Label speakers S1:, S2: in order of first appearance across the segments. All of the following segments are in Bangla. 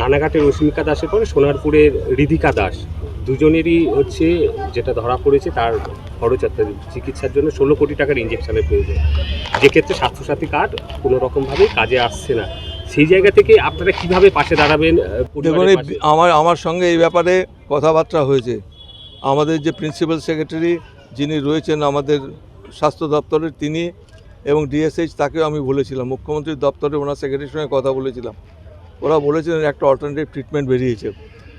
S1: রানাঘাটের রশ্মিকা দাসের পরে সোনারপুরের রিধিকা দাস। দুজনেরই হচ্ছে যেটা ধরা পড়েছে তার খরচ অর্থাৎ চিকিৎসার জন্য ষোলো কোটি টাকার ইঞ্জেকশনের প্রয়োজন। যে ক্ষেত্রে স্বাস্থ্যসাথী কার্ড কোনো রকমভাবে কাজে আসছে না। সেই জায়গা থেকে আপনারা কীভাবে পাশে দাঁড়াবেন
S2: দেখুন? আমার আমার সঙ্গে এই ব্যাপারে কথাবার্তা হয়েছে। আমাদের যে প্রিন্সিপাল সেক্রেটারি যিনি রয়েছেন আমাদের স্বাস্থ্য দপ্তরের তিনি এবং ডিএসএইচ তাকেও আমি বলেছিলাম। মুখ্যমন্ত্রীর দপ্তরে ওনার সেক্রেটারির সঙ্গে কথা বলেছিলাম। ওরা বলেছিলেন একটা অল্টারনেটিভ ট্রিটমেন্ট বেরিয়েছে।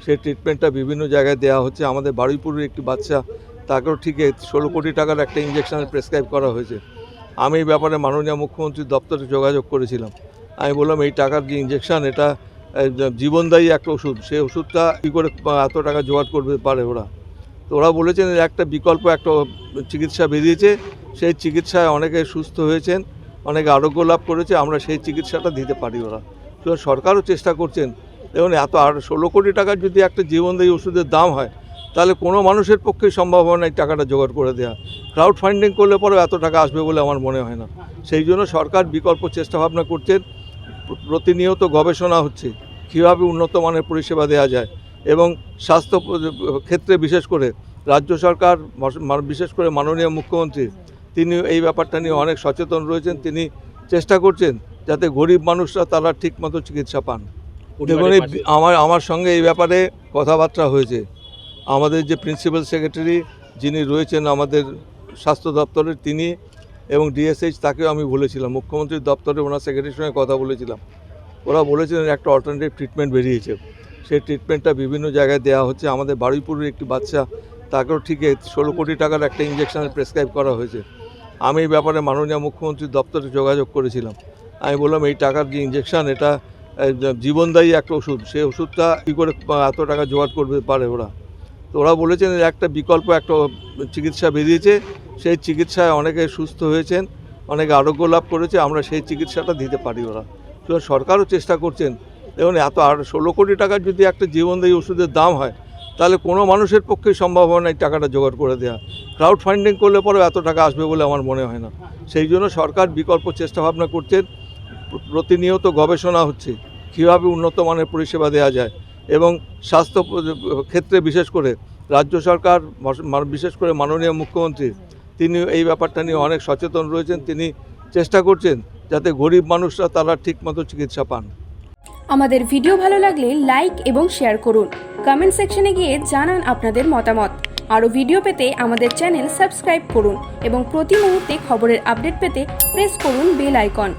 S2: সেই ট্রিটমেন্টটা বিভিন্ন জায়গায় দেওয়া হচ্ছে। আমাদের বারুইপুরের একটি বাচ্চা, তাকেও ঠিক ষোলো কোটি টাকার একটা ইঞ্জেকশনের প্রেসক্রাইব করা হয়েছে। আমি এই ব্যাপারে মাননীয় মুখ্যমন্ত্রীর দপ্তরে যোগাযোগ করেছিলাম। আমি বললাম, এই টাকার যে ইঞ্জেকশন এটা জীবনদায়ী একটা ওষুধ। সেই ওষুধটা কী করে এত টাকা জোগাড় করবে পারে ওরা? তো ওরা বলেছেন, একটা বিকল্প, একটা চিকিৎসা বেরিয়েছে। সেই চিকিৎসায় অনেকে সুস্থ হয়েছেন, অনেকে আরোগ্য লাভ করেছে। আমরা সেই চিকিৎসাটা দিতে পারি ওরা। সরকারও চেষ্টা করছেন, দেখুন এত আর ষোলো কোটি টাকার যদি একটা জীবনদায়ী ওষুধের দাম হয়, তাহলে কোনো মানুষের পক্ষে সম্ভব হয় না এই টাকাটা জোগাড় করে দেওয়া ক্রাউড ফান্ডিং করলে পরেও এত টাকা আসবে বলে আমার মনে হয় না। সেই জন্য সরকার বিকল্প চেষ্টা ভাবনা করছেন, প্রতিনিয়ত গবেষণা হচ্ছে, কীভাবে উন্নত মানের পরিষেবা দেওয়া যায় এবং স্বাস্থ্য ক্ষেত্রে বিশেষ করে রাজ্য সরকার বিশেষ করে মাননীয় মুখ্যমন্ত্রী তিনি এই ব্যাপারটা নিয়ে অনেক সচেতন রয়েছেন, তিনি চেষ্টা করছেন যাতে গরিব মানুষরা তারা ঠিকমতো চিকিৎসা পান। দেখুন আমার আমার সঙ্গে এই ব্যাপারে কথাবার্তা হয়েছে। আমাদের যে প্রিন্সিপাল সেক্রেটারি যিনি রয়েছেন আমাদের স্বাস্থ্য দপ্তরের তিনি এবং ডিএসএইচ তাকেও আমি বলেছিলাম মুখ্যমন্ত্রীর দপ্তরে ওনার সেক্রেটারির সঙ্গে কথা বলেছিলাম। ওরা বলেছিলেন একটা অল্টারনেটিভ ট্রিটমেন্ট বেরিয়েছে। সেই ট্রিটমেন্টটা বিভিন্ন জায়গায় দেওয়া হচ্ছে। আমাদের বারুইপুরের একটি বাচ্চা তাকেও ঠিক ষোলো কোটি টাকার একটা ইঞ্জেকশনের প্রেসক্রাইব করা হয়েছে। আমি এই ব্যাপারে মাননীয় মুখ্যমন্ত্রীর দপ্তরে যোগাযোগ করেছিলাম। আমি বললাম, এই টাকার যে ইঞ্জেকশন এটা জীবনদায়ী একটা ওষুধ। সেই ওষুধটা কী করে, এত টাকা জোগাড় করবে, পারে ওরা? তো ওরা বলেছেন, একটা বিকল্প, একটা চিকিৎসা বেরিয়েছে। সেই চিকিৎসায় অনেকে সুস্থ হয়েছেন, অনেকে আরোগ্য লাভ করেছে, আমরা সেই চিকিৎসাটা দিতে পারি ওরা। তো সরকারও চেষ্টা করছেন। দেখুন, এত আর ষোলো কোটি টাকার যদি একটা জীবনদায়ী ওষুধের দাম হয়, তাহলে কোনো মানুষের পক্ষে সম্ভব হয় না এই টাকাটা জোগাড় করে দেওয়া ক্রাউড ফান্ডিং করলে পরেও এত টাকা আসবে বলে আমার মনে হয় না। সেই জন্য সরকার বিকল্প চেষ্টা ভাবনা করছেন। প্রতিনিয়ত গবেষণা হচ্ছে কীভাবে উন্নত মানের পরিষেবা দেওয়া যায় এবং স্বাস্থ্য ক্ষেত্রে বিশেষ করে রাজ্য সরকার বিশেষ করে মাননীয় মুখ্যমন্ত্রী, তিনি এই ব্যাপারটা নিয়ে অনেক সচেতন রয়েছেন, তিনি চেষ্টা করছেন যাতে গরিব মানুষরা তারা ঠিকমতো চিকিৎসা পান।
S3: আমাদের ভিডিও ভালো লাগলে লাইক এবং শেয়ার করুন। কমেন্ট সেকশনে গিয়ে জানান আপনাদের মতামত। আরও ভিডিও পেতে আমাদের চ্যানেল সাবস্ক্রাইব করুন এবং প্রতি মুহূর্তে খবরের আপডেট পেতে প্রেস করুন বেল আইকন।